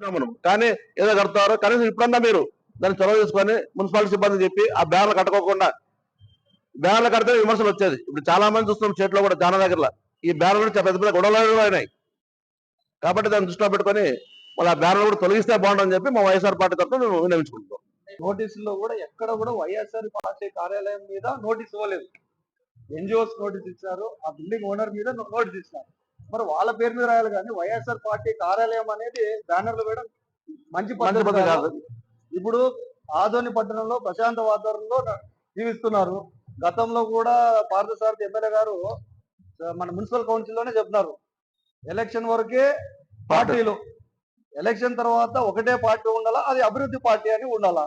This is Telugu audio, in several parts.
మనం కానీ ఏదో కడతారు కనీసం ఇప్పుడన్నా మీరు దాన్ని చొరవ తీసుకొని మున్సిపాలిటీ సిబ్బంది చెప్పి ఆ బ్యానర్లు కట్టుకోకుండా బ్యానర్లు కడితే విమర్శలు వచ్చేది. ఇప్పుడు చాలా మంది చూస్తున్నాం చేతిలో కూడా చాలా దగ్గరలో. ఈ బ్యానర్ పెద్ద పెద్ద గొడవలు అయినాయి. కాబట్టి దాన్ని దృష్టిలో పెట్టుకొని మళ్ళీ ఆ బ్యాన్లు కూడా తొలగిస్తే బాగుంటుందని చెప్పి మా వైఎస్ఆర్ పార్టీ తరఫున మేము విన్నవించుకుంటాం నోటీసుల్లో కూడా ఎక్కడ కూడా వైఎస్ఆర్ పార్టీ కార్యాలయం మీద నోటీస్ ఇవ్వలేదు. ఎన్జిఓస్ నోటీస్ ఇచ్చారు ఆ బిల్డింగ్ ఓనర్ మీద నోటీస్ ఇచ్చారు. మరి వాళ్ళ పేరు మీద రాయాలి కానీ వైఎస్ఆర్ పార్టీ కార్యాలయం అనేది బ్యానర్లు వేయడం మంచి పద్ధతి కాదు. ఇప్పుడు ఆదోని పట్టణంలో ప్రశాంత వాతావరణంలో జీవిస్తున్నారు. గతంలో కూడా పార్థసారథి ఎమ్మెల్యే గారు మన మున్సిపల్ కౌన్సిల్లోనే చెప్తున్నారు. ఎలక్షన్ వరకే పార్టీలు. ఎలక్షన్ తర్వాత ఒకటే పార్టీ ఉండాలా? అది అభివృద్ధి పార్టీ అని ఉండాలా?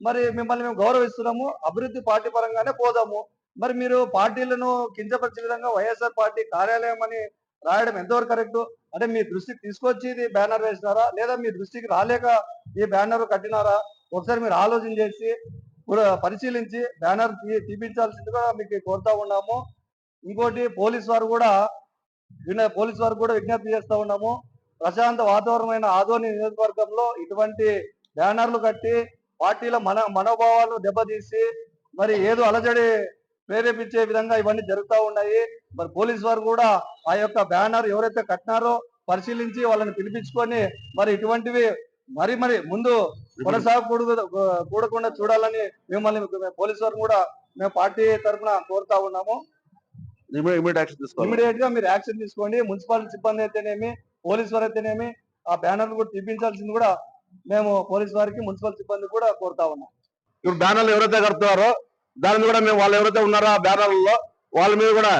మరి మిమ్మల్ని మేము గౌరవిస్తున్నాము అభివృద్ధి పార్టీ పరంగానే పోదాము. మరి మీరు పార్టీలను కించపరిచే విధంగా వైఎస్ఆర్ పార్టీ కార్యాలయం అని రాయడం ఎంతవరకు కరెక్ట్? అంటే మీ దృష్టికి తీసుకొచ్చి ఇది బ్యానర్ వేసినారా? లేదా మీ దృష్టికి రాలేక ఈ బ్యానర్ కట్టినారా? ఒకసారి మీరు ఆలోచన చేసి పరిశీలించి బ్యానర్ తీపించాల్సిందిగా మీకు కోరుతా ఉన్నాము. ఇంకోటి పోలీస్ వారు కూడా పోలీస్ వారు కూడా విజ్ఞప్తి చేస్తా ఉన్నాము. ప్రశాంత వాతావరణమైన ఆదోని నియోజకవర్గంలో ఇటువంటి బ్యానర్లు కట్టి పార్టీల మన మనోభావాలు దెబ్బతీసి మరి ఏదో అలజడి ప్రేరేపించే విధంగా ఇవన్నీ జరుగుతూ ఉన్నాయి. మరి పోలీస్ వారు కూడా ఆ యొక్క బ్యానర్ ఎవరైతే కట్టినారో పరిశీలించి వాళ్ళని పిలిపించుకొని మరి ఇటువంటివి మరి మరి ముందు కొనసాగకూడదు కూడకుండా చూడాలని మిమ్మల్ని పోలీస్ వారు కూడా మేము పార్టీ తరఫున కోరుతా ఉన్నాము. ఇమీడియట్గా మీరు యాక్షన్ తీసుకోండి. మున్సిపాలిటీ సిబ్బంది అయితేనేమి పోలీస్ వారు అయితేనేమి ఆ బ్యానర్ కూడా తీపించాల్సింది కూడా మేము పోలీస్ వారికి మున్సిపల్ సిబ్బంది కూడా కోరుతా ఉన్నాం. ఇప్పుడు బ్యానర్లు ఎవరైతే కడుతున్నారో దాని మీద కూడా మేము వాళ్ళు ఎవరైతే ఉన్నారో ఆ బ్యానర్లలో వాళ్ళ మీద కూడా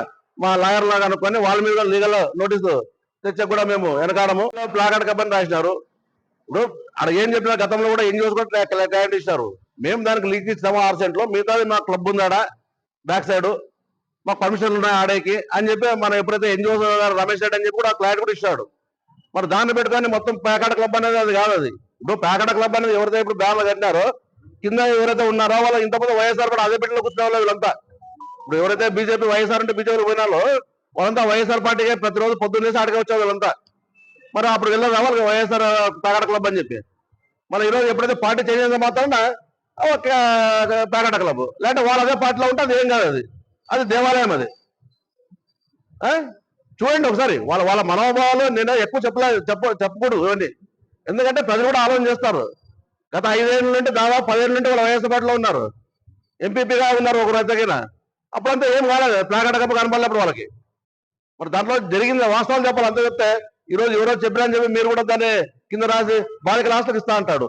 మా లాయర్ లాగా అనుకొని వాళ్ళ మీద కూడా లీగల్ నోటీసు తెచ్చే కూడా మేము వెనకాడము. ప్లాకార్డ్ కబ్బని రాసినారు. ఇప్పుడు అక్కడ ఏం చెప్పినా గతంలో కూడా ఏం కూడా క్లారిటీ ఇచ్చారు మేము దానికి లీక్ ఇస్తాము ఆరు సెంట్లో మిగతాది మా క్లబ్ ఉందాడ బ్యాక్ సైడ్ మాకు పర్మిషన్లు ఉన్నాయి ఆడేకి అని చెప్పి మనం ఎప్పుడైతే ఎన్జిఓస్ గారు రమేష్ రెడ్డి అని చెప్పి కూడా క్లారిటీ కూడా ఇచ్చాడు. మరి దాన్ని పెట్టుకొని మొత్తం ప్యాకాట క్లబ్ అనేది అది కాదు అది. ఇప్పుడు ప్యాకాట క్లబ్ అనేది ఎవరైతే ఇప్పుడు బ్యాన్లు కట్టినారో కింద ఎవరైతే ఉన్నారో వాళ్ళ ఇంతకుముందు వైఎస్ఆర్ కూడా అదే పెట్టిలో కూర్చునే వాళ్ళు వీళ్ళంతా. ఇప్పుడు ఎవరైతే బీజేపీ వైఎస్ఆర్ అంటే బీజేపీ పోయినాలో వాళ్ళంతా వైఎస్ఆర్ పార్టీకే ప్రతిరోజు పొద్దున్నేసి ఆడికి వచ్చే వీళ్ళంతా. మరి అప్పుడు వెళ్ళి రావాలి వైఎస్ఆర్ ప్యాకాట క్లబ్ అని చెప్పి. మరి ఈరోజు ఎప్పుడైతే పార్టీ చేంజ్ అయిన మాత్రాన ఒక ప్యాకాట క్లబ్. లేదంటే వాళ్ళు అదే పార్టీలో ఉంటే అది ఏం కాదు అది. అది దేవాలయం అది. చూడండి ఒకసారి వాళ్ళ వాళ్ళ మనోభావాలు నేను ఎక్కువ చెప్పలే చెప్ప చెప్పకూడదు ఇవన్నీ ఎందుకంటే ప్రజలు కూడా ఆలోచన చేస్తారు. గత ఐదేళ్ళ నుండి దాదాపు పదేళ్ళ నుండి వాళ్ళు వైఎస్ఆర్ పార్టీలో ఉన్నారు. ఎంపీపీగా ఉన్నారు ఒక తగిన అప్పుడంతా ఏం కాలేదు. ప్లాకాట కప్ప కనపడలేప్పుడు వాళ్ళకి. మరి దాంట్లో జరిగింది వాస్తవాలు చెప్పాలి. అంతే చెప్తే ఈరోజు ఎవరో చెప్పారని చెప్పి మీరు కూడా దాన్ని కింద రాసి బాలికల లాస్ట్కి ఇస్తా అంటాడు.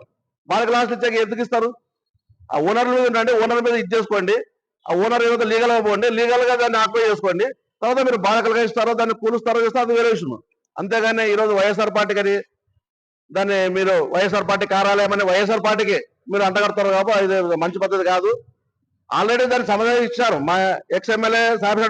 బాలికల లాస్ట్ ఇచ్చాక ఎందుకు ఇస్తారు? ఆ ఓనర్ మీద ఉండండి. ఓనర్ మీద ఇది చేసుకోండి. ఆ ఓనర్ ఏదో లీగల్గా పోండి. లీగల్గా దాన్ని ఆక్యుపై చేసుకోండి. తర్వాత మీరు బాలికలుగా ఇస్తారో దాన్ని కూలుస్తారో చేస్తారో అది వేరే విషయం అంతేగాని ఈ రోజు వైఎస్ఆర్ పార్టీ కానీ దాన్ని మీరు వైఎస్ఆర్ పార్టీ కార్యాలయం అని వైఎస్ఆర్ పార్టీకి మీరు అంటగడతారు కాబట్టి ఇది మంచి పద్ధతి కాదు. ఆల్రెడీ దాన్ని సమాధానం ఇచ్చారు మా ఎక్స్ ఎమ్మెల్యే సాహెబ్